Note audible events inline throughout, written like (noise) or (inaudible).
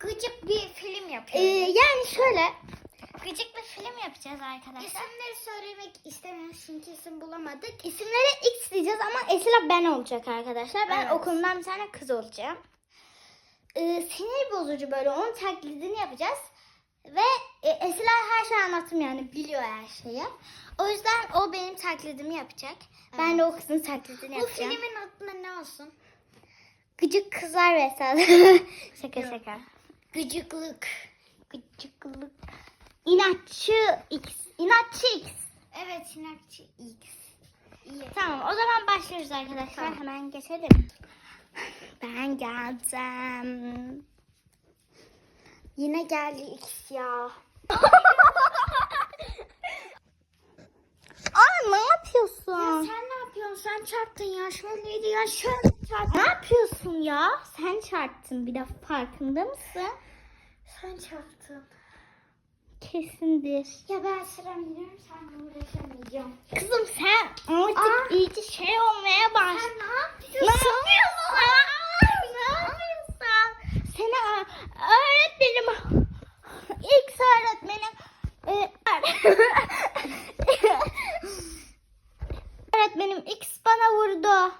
Gıcık bir film Ee, yapıyoruz. yani şöyle Gıcık bir film yapacağız arkadaşlar. İsimleri söylemek istemiyoruz çünkü isim bulamadık. İsimleri X diyeceğiz ama Esra ben olacak arkadaşlar. Ben Evet. okulumdan bir tane kız olacağım. Ee, sinir bozucu böyle onun taklidini yapacağız. Ve e, Esra her şeyi anlattım yani biliyor her şeyi. O yüzden o benim taklidimi yapacak. Ben de o kızın taklidini Bu yapacağım. filmin adına ne olsun? Gıcık kızlar vesaire. (laughs) şaka şaka. Gıcıklık. Gıcıklık. İnatçı X. İnatçı X. Evet Sinakçı X. İyi. Tamam o zaman başlıyoruz arkadaşlar. Tamam. Hemen geçelim. Ben geldim. Yine geldi X ya. (laughs) Aa ne yapıyorsun? Ya sen ne yapıyorsun? Sen çarptın ya. Şöyleydi ya. Şöyle çarptın. Ne yapıyorsun ya? Sen çarptın bir de farkında mısın? Sen çarptın. Kesindir. Ya ben sıram gidiyorum. Sen uğraşamayacağım. Kızım sen artık Aa. iyice şey olmaya baş. Sen ne Ne yapıyorsun? yapıyorsun? Ne yapıyorsun? Seni öğretmenim, ilk öğretmenim, e, (laughs) öğretmenim X bana vurdu.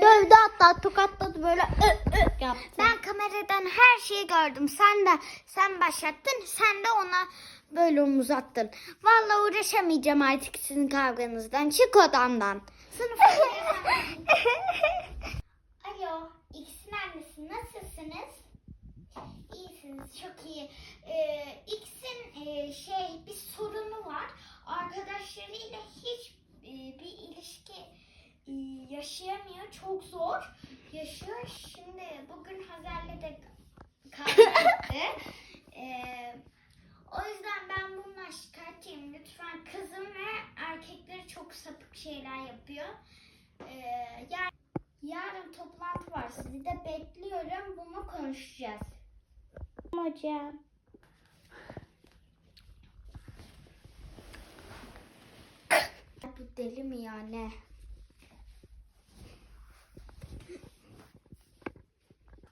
Dövdü hatta tokatladı böyle ö, ö yaptı. Ben kameradan her şeyi gördüm. Sen de sen başlattın. Sen de ona böyle omuz attın. Vallahi uğraşamayacağım artık sizin kavganızdan. Çık odamdan. Sınıfa (laughs) Alo, X'in annesi nasılsınız? İyisiniz, çok iyi. Ee, X'in e, şey bir sorunu var. Arkadaşlarıyla hiç e, bir ilişki yaşayamıyor. Çok zor yaşıyor. Şimdi bugün Hazer'le de kavga etti. (laughs) Ee, o yüzden ben bundan şikayetçiyim. Lütfen kızım ve erkekleri çok sapık şeyler yapıyor. Ee, yar- yarın toplantı var. Sizi de bekliyorum. Bunu konuşacağız. Hocam. Bu deli mi ya ne?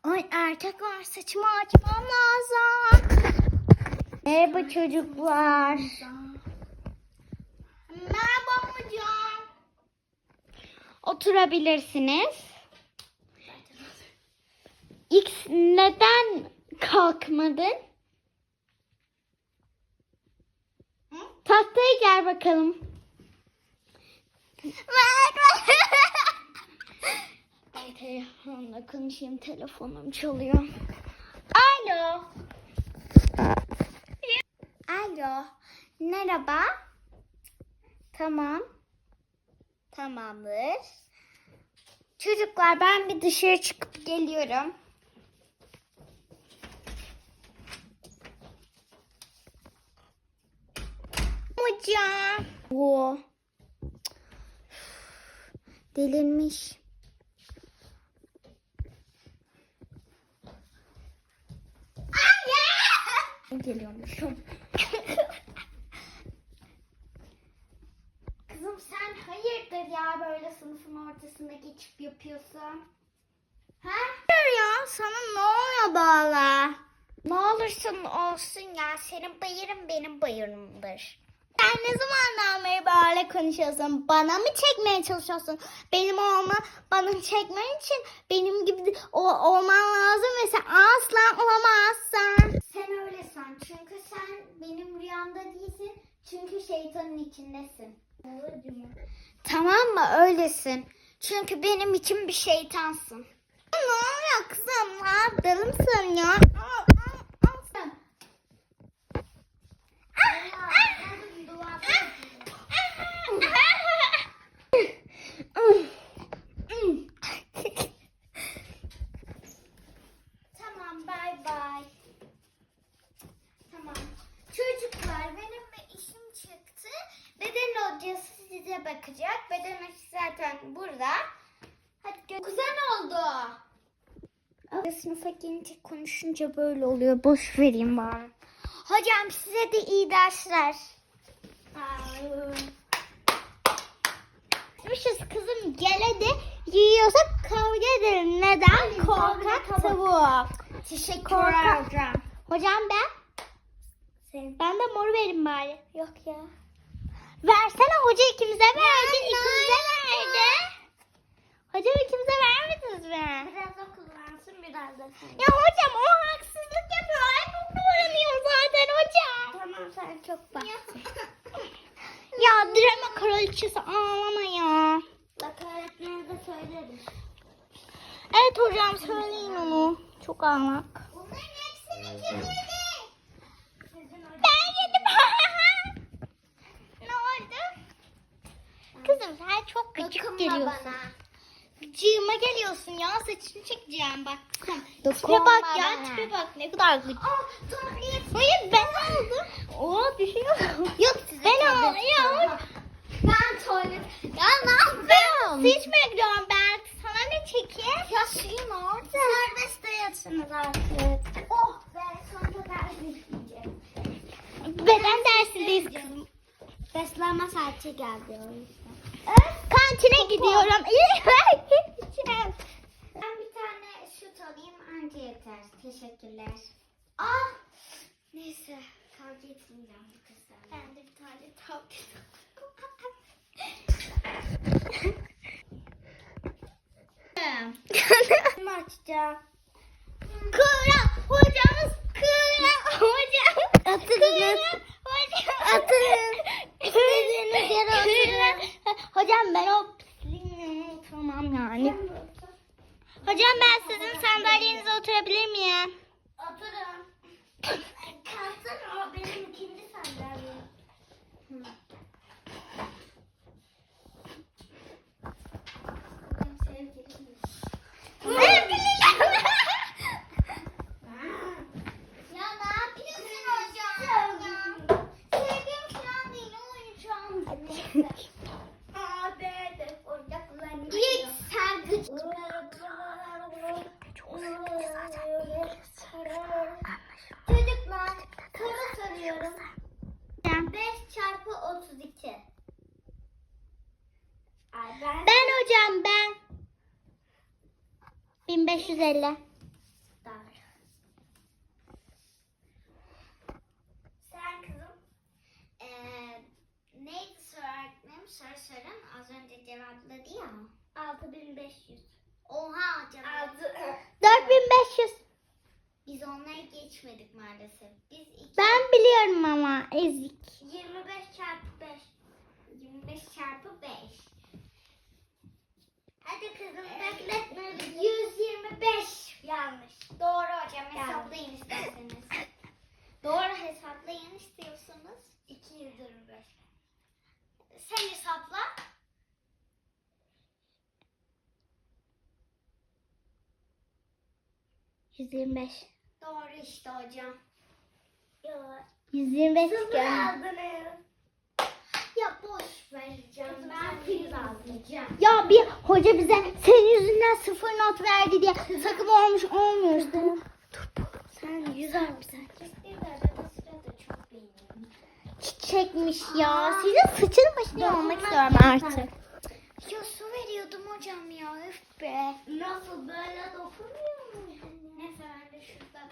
Ay erkek var saçımı açmam lazım. Merhaba çocuklar. Merhaba hocam. Oturabilirsiniz. X neden kalkmadın? Tahtaya gel bakalım. (laughs) Ay telefonla konuşayım telefonum çalıyor. Alo. Alo. Merhaba. Tamam. Tamamdır. Çocuklar ben bir dışarı çıkıp geliyorum. Hocam. O. Delirmiş. Geliyormuşum. (laughs) Kızım sen hayırdır ya böyle sınıfın ortasında geçip yapıyorsun? Ha? Ya sana ne oluyor böyle? Ne olursun olsun ya senin bayırın benim bayırımdır. Sen ne zamandan beri böyle konuşuyorsun? Bana mı çekmeye çalışıyorsun? Benim olma, bana çekmen için benim gibi o, olman lazım ve sen asla olamazsın. Sen öyle san çünkü sen benim rüyamda değilsin çünkü şeytanın içindesin. Tamam mı öylesin. Çünkü benim için bir şeytansın. Ne oluyor kızım? Ne yaptın sen ya? Tamam bay bay. Tamam. Çocuklar benim bir işim çıktı. Beden hocası size bakacak. Beden hocası zaten burada. Hadi gö- Güzel oldu. Sınıfa gelince konuşunca böyle oluyor. Boş vereyim bari. Hocam size de iyi dersler. Gitmişiz kızım gel hadi. Yiyorsak kavga edelim. Neden? Korkak tavuk. tavuk. Teşekkürler hocam. Hocam ben? Sen. Ben de mor verin bari. Yok ya. Versene hoca ikimize verdi. ikimize verdi. Hocam ikimize vermediniz mi? Biraz o kullansın biraz da sen. Ya hocam o haksızlık yapıyor. Ay çok doğranıyor zaten hocam. Tamam sen çok baksın. (laughs) Ya drama kraliçesi ağlama ya. Bak öğretmene de söylerim. Evet hocam söyleyin onu. Çok ağlak. Bunların hepsini kim yedi? Ben yedim. (laughs) ne oldu? Kızım sen çok küçük Dokunma geliyorsun. bana. Cığıma geliyorsun ya saçını çekeceğim bak. Tipe bak ya tipe bak ne kadar gıcık. Hayır ben aldım. Oo düşüyor. (laughs) Yok size Ben tuvalet. alıyorum. Ben tuvalet. Ya ne yapıyorsun? içmeye gidiyorum ben. Sana ne çekeyim? Ya suyun orada. Serbest de yatsınız artık. Oh be sonunda ders işleyeceğim. Beden dersindeyiz kızım. Beslenme saati geldi o yüzden. Kantine gidiyorum. Ben bir tane süt alayım anca yeter. Teşekkürler. Ah! Neyse kavga etmeyeceğim bu kızlarla. Ben de bir tane tablet açacağım. Kıra hocamız kıra hocam. Atınız. hocam. Atın. İstediğiniz yere oturun. Hocam ben o pisliğini tamam yani. Hocam ben sizin sandalyenize oturabilir miyim? Oturun. Kalsın o benim ikinci sandalyem. Hı. Hocam sevgilim mi? Ya ne yapıyorsun hocam? Sevgilim falan değil oyuncağım. Abi de oyuncaklarını Hiç sen gıcık. Çocuklar soru soruyorum. 5 çarpı 32. Ay ben... Ben hocam ben. 1550. Dar. Sen kızım. Ee, neydi soru öğretmenim? Soru sorun. Az önce cevapladı ya. 6500. Oha cevap. 4500. Biz onları geçmedik maalesef. Biz iki, Ben biliyorum ama ezik. 25 çarpı 5. 25 çarpı 5. Hadi kızım bekletme. 125. Yanlış. Doğru hocam hesaplayın isterseniz. Doğru hesaplayın istiyorsanız. 225. Sen hesapla. Yüz yirmi beş. Doğru işte hocam. Ya. 125 Sıfır geldi. aldınız. Ya boş vereceğim. Ben priz almayacağım. Ya bir hoca bize senin yüzünden sıfır not verdi diye sakın olmuş olmuyoruz değil mi? Sen yüz almışsın. Çiçekmiş ya. Sizin saçını başını olmak istiyorum artık. Ya su veriyordum hocam ya öf be. Nasıl böyle dokunuyor mu? Neyse ben de şurada.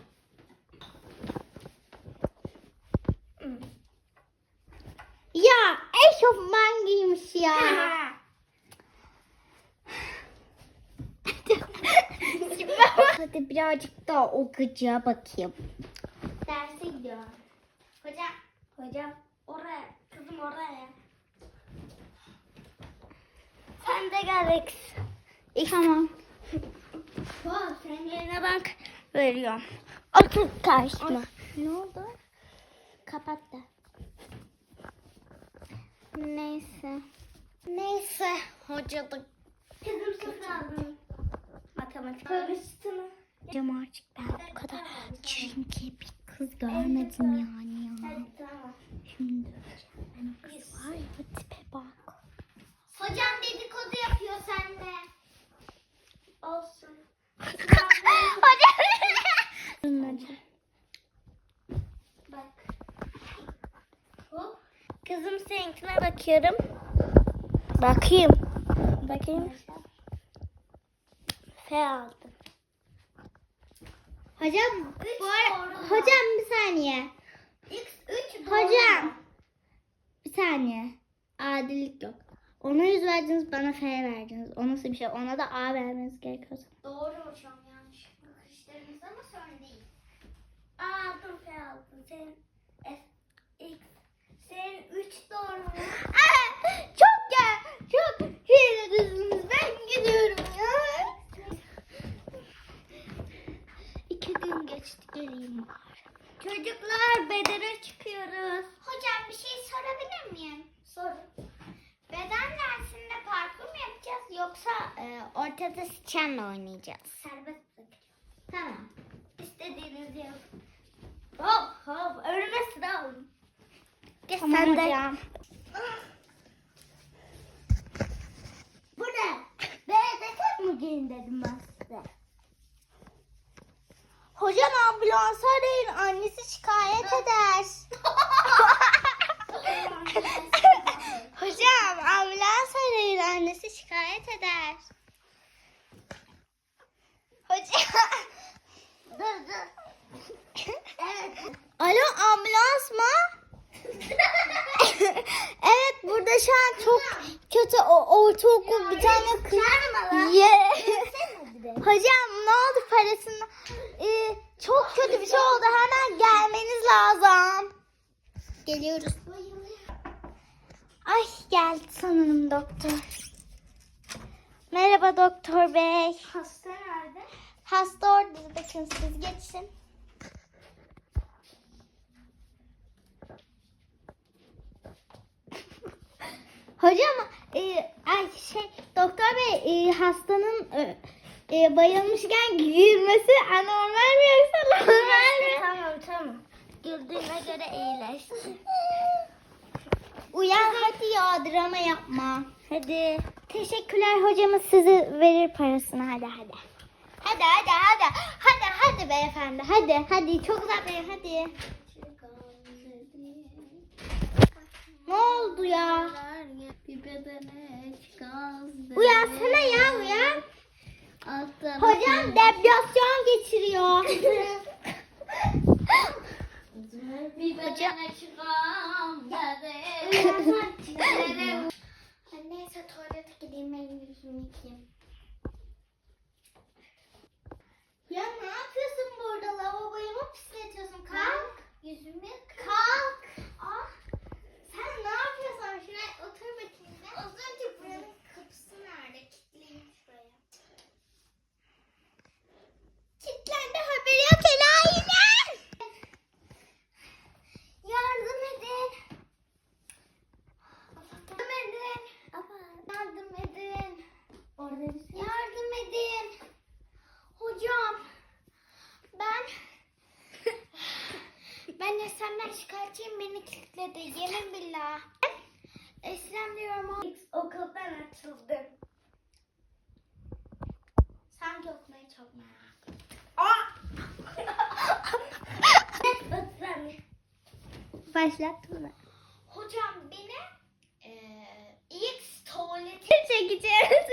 Ya eşofman giymiş ya. (laughs) Hadi birazcık daha o gıcığa bakayım. Derse gidiyorum. Hocam. Hocam. Oraya. Kızım oraya. Sen de gel Rex. Tamam. (laughs) Oh, sen yerine bak. Veriyorum. Otur karşıma. Ne oldu? Kapat da. Neyse. Neyse. Hoca da. Kızım sıfır aldım. Matematik. Karıştı mı? Hocam artık ben bu kadar çünkü bir kız görmedim yani ya. Var ya tipe bak. Hocam dedikodu yapıyor sende. Olsun. Hocam. Bak. Hop. Kızım seninkine bakıyorum. Bakayım. Bakayım. F aldım. Hocam bu hocam bir saniye. X 3 Hocam bir saniye. Adillik yok. Ona yüz verdiniz bana F verdiniz. O nasıl bir şey? Ona da A vermeniz gerekiyor. Doğru hocam yanlış bakışlarınız ama sorun değil. Aa dur F aldın. Senin F, X. Senin 3 doğru mu? çok ya. Çok hilelisiniz. Ben gidiyorum ya. İki gün geçti geleyim bari. Çocuklar bedene çıkıyoruz. Hocam bir şey sorabilir miyim? Sorun. Beden dersinde parkur mu yapacağız yoksa e, mı oynayacağız? Serbest bırakıyorum. Tamam. İstediğiniz yapın. Hop hop önüme sıra alın. Geç Tamam sen de. hocam. Bu ne? Beğendin mi giyin dedim ben size. Hocam ambulans arayın. Annesi şikayet eder. (laughs) Hocam ambulans arayın. Annesi şikayet eder. Dur. Alo ambulans mı? (laughs) evet burada şu an çok kötü o ortaokul bir tane kız. Ye. (laughs) Hocam ne oldu parasını? Ee, çok kötü bir şey oldu. Hemen gelmeniz lazım. Geliyoruz. Ay geldi sanırım doktor. Merhaba doktor bey. Hasta? Hasta orada bakın siz geçin. Hocam e, ay şey doktor bey e, hastanın e, e, bayılmışken gülmesi anormal mi yoksa normal mi? Tamam tamam. Güldüğüne göre iyileşti. Uyan hadi ya drama yapma. Hadi. Teşekkürler hocamız sizi verir parasını hadi hadi. Hadi hadi hadi. Hadi beyefendi hadi hadi çok bey hadi. Ne oldu ya? Uyansana ya uyan. Hocam depresyon geçiriyor. Bir bedene çıkam Neyse tuvalete gideyim elimi yüzümü yıkayayım. ya ne yapıyorsun burada lavaboyu mu pisletiyorsun? Kalk. Yüzümü yık. Kalk. Ah. Sen ne yapıyorsun? Şuraya otur bakayım. bir. Az önce buranın kapısı nerede? Kilitliyim şuraya. Kilitlendi haberi yok enayiler. Yardım edin. Yardım edin. Yardım edin. Orada bir şey. Yardım edin. Hocam. Ben ben Esem'den şikayetçiyim beni kilitledi. Yemin billah. Eslem diyorum okuldan açıldı. Sanki okumayı çok merak ettim. (laughs) Başlattın mı? Hocam beni eee X tuvaleti Çekeceğiz.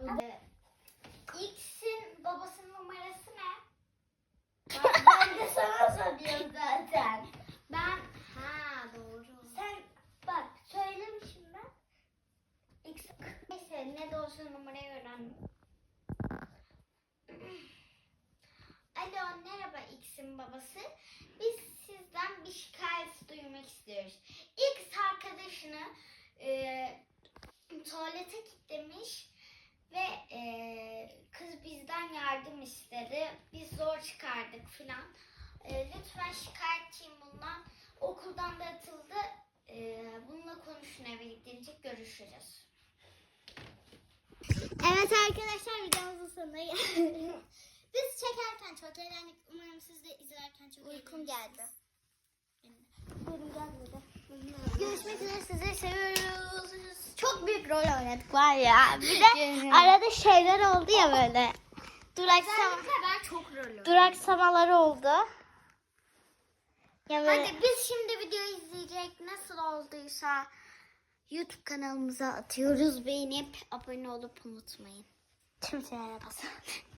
Eee, X'in babasının numarası ne? Ben, ben de sana soruyorum zaten. Ben ha doğru. Sen bak söylemişim ben. X neyse ne de olsa numarayı öğrendim. Alo merhaba X'in babası. Biz sizden bir şikayet duymak istiyoruz. X arkadaşını e, tuvalete kilitlemiş ve e, kız bizden yardım istedi. Biz zor çıkardık filan. E, lütfen şikayetçiyim bundan. Okuldan da atıldı. E, bununla konuşun eve gidince görüşürüz. Evet arkadaşlar videomuzun sonuna geldik. (laughs) Biz çekerken çok eğlendik. Umarım siz de izlerken çok Uykum geldi. Buyurun gel burada. Görüşmek üzere sizleri seviyoruz. Çok büyük rol oynadık var ya. Bir de arada şeyler oldu ya böyle. Duraksama, ben çok rolüm. duraksamalar oldu. Ya böyle... Hadi biz şimdi video izleyecek nasıl olduysa YouTube kanalımıza atıyoruz. Beğenip abone olup unutmayın. Tüm sinirlere basıyorum.